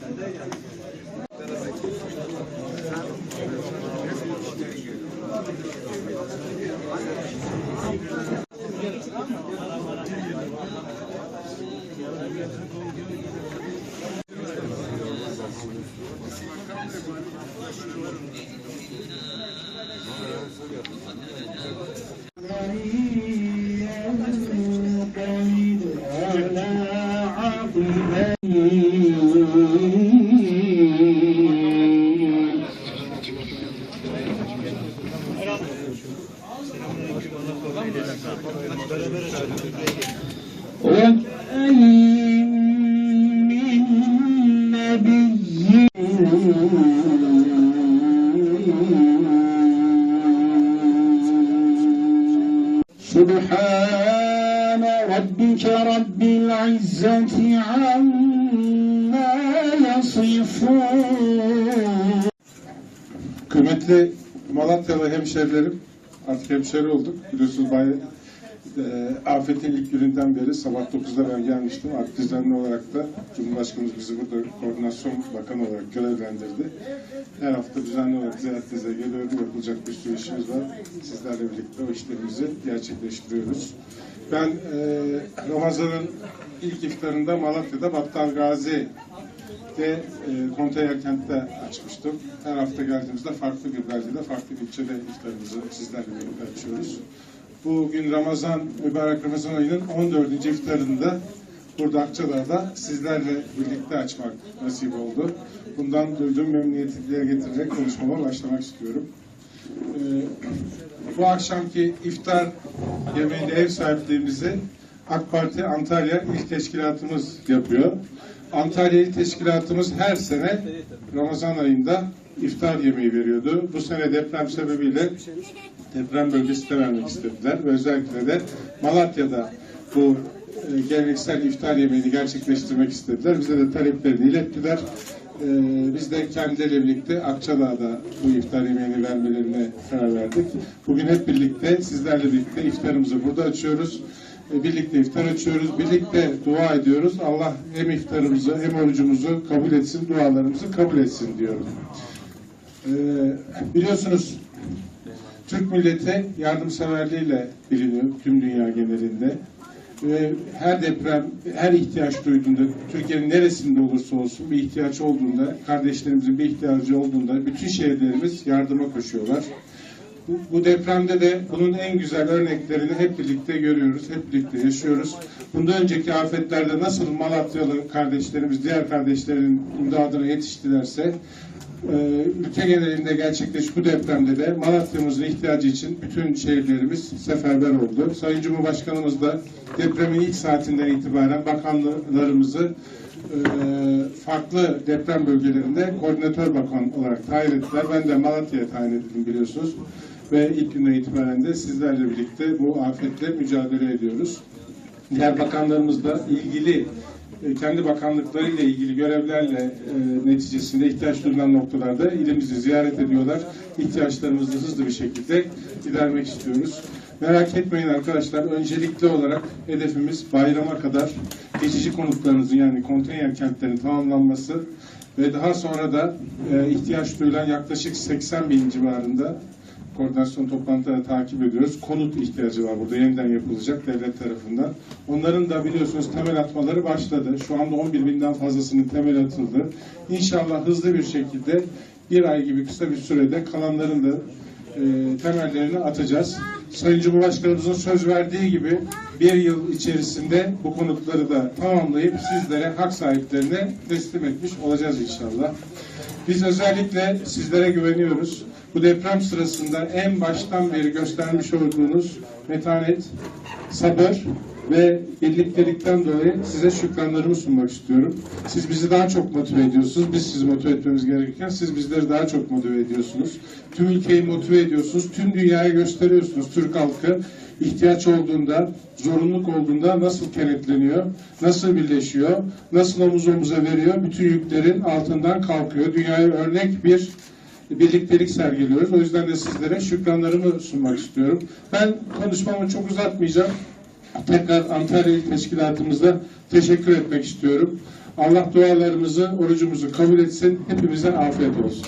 Sen de سبحان ربك رب العزة عما يصفون Kıymetli Malatyalı hemşerilerim, artık hemşeri olduk. Biliyorsunuz bay, e, afetin ilk gününden beri sabah 9'da ben gelmiştim. Artık düzenli olarak da Cumhurbaşkanımız bizi burada koordinasyon bakanı olarak görevlendirdi. Her hafta düzenli olarak ziyaretinize geliyorum. Yapılacak bir sürü işimiz var. Sizlerle birlikte o işlerimizi gerçekleştiriyoruz. Ben e, Ramazan'ın ilk iftarında Malatya'da Battal Gazi ve e, Konteyner kentte açmıştım. Her hafta geldiğimizde farklı bir beldede, farklı bir ilçede iftarımızı sizlerle açıyoruz. Bugün Ramazan, mübarek Ramazan ayının 14. iftarında burada Akçadağ'da sizlerle birlikte açmak nasip oldu. Bundan duyduğum memnuniyeti dile getirerek konuşmama başlamak istiyorum. Ee, bu akşamki iftar yemeğinde ev sahipliğimizi AK Parti Antalya İl Teşkilatımız yapıyor. Antalya İl Teşkilatımız her sene Ramazan ayında iftar yemeği veriyordu. Bu sene deprem sebebiyle deprem bölgesinde vermek istediler ve özellikle de Malatya'da bu e, geleneksel iftar yemeğini gerçekleştirmek istediler. Bize de taleplerini ilettiler. E, biz de kendileriyle birlikte Akçadağ'da bu iftar yemeğini vermelerine karar verdik. Bugün hep birlikte sizlerle birlikte iftarımızı burada açıyoruz. Birlikte iftar açıyoruz, birlikte dua ediyoruz. Allah hem iftarımızı hem orucumuzu kabul etsin, dualarımızı kabul etsin diyorum. E, biliyorsunuz Türk milleti yardımseverliğiyle biliniyor tüm dünya genelinde. Her deprem, her ihtiyaç duyduğunda, Türkiye'nin neresinde olursa olsun bir ihtiyaç olduğunda, kardeşlerimizin bir ihtiyacı olduğunda bütün şehirlerimiz yardıma koşuyorlar. Bu, bu depremde de bunun en güzel örneklerini hep birlikte görüyoruz, hep birlikte yaşıyoruz. Bundan önceki afetlerde nasıl Malatyalı kardeşlerimiz, diğer kardeşlerin imdadına yetiştilerse, e, ülke genelinde gerçekleşmiş bu depremde de Malatya'mızın ihtiyacı için bütün şehirlerimiz seferber oldu. Sayın Cumhurbaşkanımız da depremin ilk saatinden itibaren bakanlarımızı farklı deprem bölgelerinde koordinatör bakan olarak tayin ettiler. Ben de Malatya'ya tayin edildim biliyorsunuz. Ve ilk günden itibaren de sizlerle birlikte bu afetle mücadele ediyoruz. Diğer bakanlarımız da ilgili e, kendi bakanlıklarıyla ilgili görevlerle e, neticesinde ihtiyaç duyulan noktalarda ilimizi ziyaret ediyorlar. İhtiyaçlarımızı hızlı bir şekilde gidermek istiyoruz. Merak etmeyin arkadaşlar. Öncelikli olarak hedefimiz bayrama kadar geçici konutlarımızın yani konteyner kentlerin tamamlanması ve daha sonra da e, ihtiyaç duyulan yaklaşık 80 bin civarında koordinasyon toplantılarını takip ediyoruz. Konut ihtiyacı var burada yeniden yapılacak devlet tarafından. Onların da biliyorsunuz temel atmaları başladı. Şu anda 11 binden fazlasının temel atıldı. İnşallah hızlı bir şekilde bir ay gibi kısa bir sürede kalanların da temellerini atacağız. Sayın Cumhurbaşkanımızın söz verdiği gibi bir yıl içerisinde bu konutları da tamamlayıp sizlere hak sahiplerine teslim etmiş olacağız inşallah. Biz özellikle sizlere güveniyoruz. Bu deprem sırasında en baştan beri göstermiş olduğunuz metanet, sabır ve birliktelikten dolayı size şükranlarımı sunmak istiyorum. Siz bizi daha çok motive ediyorsunuz. Biz sizi motive etmemiz gerekirken siz bizleri daha çok motive ediyorsunuz. Tüm ülkeyi motive ediyorsunuz. Tüm dünyaya gösteriyorsunuz. Türk halkı ihtiyaç olduğunda, zorunluluk olduğunda nasıl kenetleniyor, nasıl birleşiyor, nasıl omuz omuza veriyor, bütün yüklerin altından kalkıyor. Dünyaya örnek bir birliktelik sergiliyoruz. O yüzden de sizlere şükranlarımı sunmak istiyorum. Ben konuşmamı çok uzatmayacağım. Tekrar Antalya İl Teşkilatımızda teşekkür etmek istiyorum. Allah dualarımızı, orucumuzu kabul etsin. Hepimize afiyet olsun.